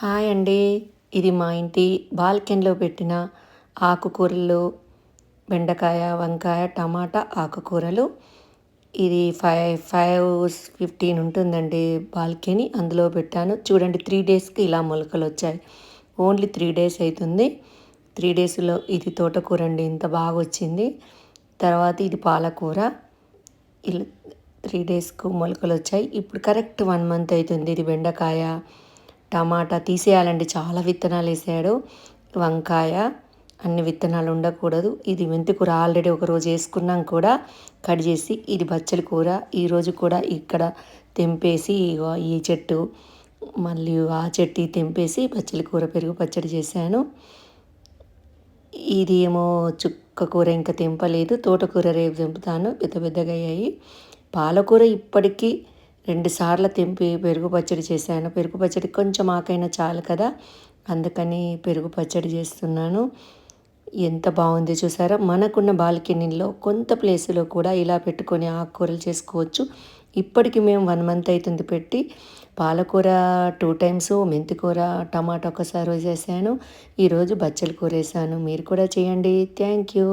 Hi అండి. ఇది మా ఇంటి బాల్కెన్లో పెట్టిన ఆకుకూరలు బెండకాయ వంకాయ టమాటా ఆకుకూరలు. ఇది ఫైవ్ ఫైవ్ ఫిఫ్టీన్ ఉంటుందండి బాల్కనీ. అందులో పెట్టాను. చూడండి త్రీ డేస్కి ఇలా మొలకలు వచ్చాయి. ఓన్లీ త్రీ డేస్ అవుతుంది త్రీ డేస్లో ఇది తోటకూర అండి. ఇంత బాగా వచ్చింది. తర్వాత ఇది పాలకూర. ఇలా త్రీ డేస్కు మొలకలు వచ్చాయి. ఇప్పుడు కరెక్ట్ వన్ మంత్ అవుతుంది ఇది బెండకాయ. టమాటా తీసేయాలండి. చాలా విత్తనాలు వేసాడు. వంకాయ అన్ని విత్తనాలు ఉండకూడదు. ఇది మెంతి కూర ఆల్రెడీ ఒకరోజు వేసుకున్నాం కూడా. కట్ చేసి ఇది బచ్చలి కూర. ఈరోజు కూడా ఇక్కడ తెంపేసి ఈ చెట్టు మళ్ళీ ఆ చెట్టు తెంపేసి బచ్చలి కూర పెరుగు పచ్చడి చేశాను. ఇది ఏమో చుక్క కూర ఇంకా తెంపలేదు. తోటకూర రేపు తెంపుతాను. పెద్ద పెద్దగా అయ్యాయి. పాలకూర ఇప్పటికీ రెండు సార్లు తెంపి పెరుగు పచ్చడి చేశాను. పెరుగు పచ్చడి కొంచెం ఆకైనా చాలు కదా? అందుకని పెరుగు పచ్చడి చేస్తున్నాను. ఎంత బాగుంది చూసారా? మనకున్న బాల్కనీలో కొంత ప్లేస్లో కూడా ఇలా పెట్టుకొని ఆకుకూరలు చేసుకోవచ్చు. ఇప్పటికి మేము వన్ మంత్ అవుతుంది పెట్టి పాలకూర టూ టైమ్స్ మెంతికూర టమాటా ఒకసారి వేసేసాను. ఈరోజు బచ్చల కూర వేసాను. మీరు కూడా చేయండి. Thank you.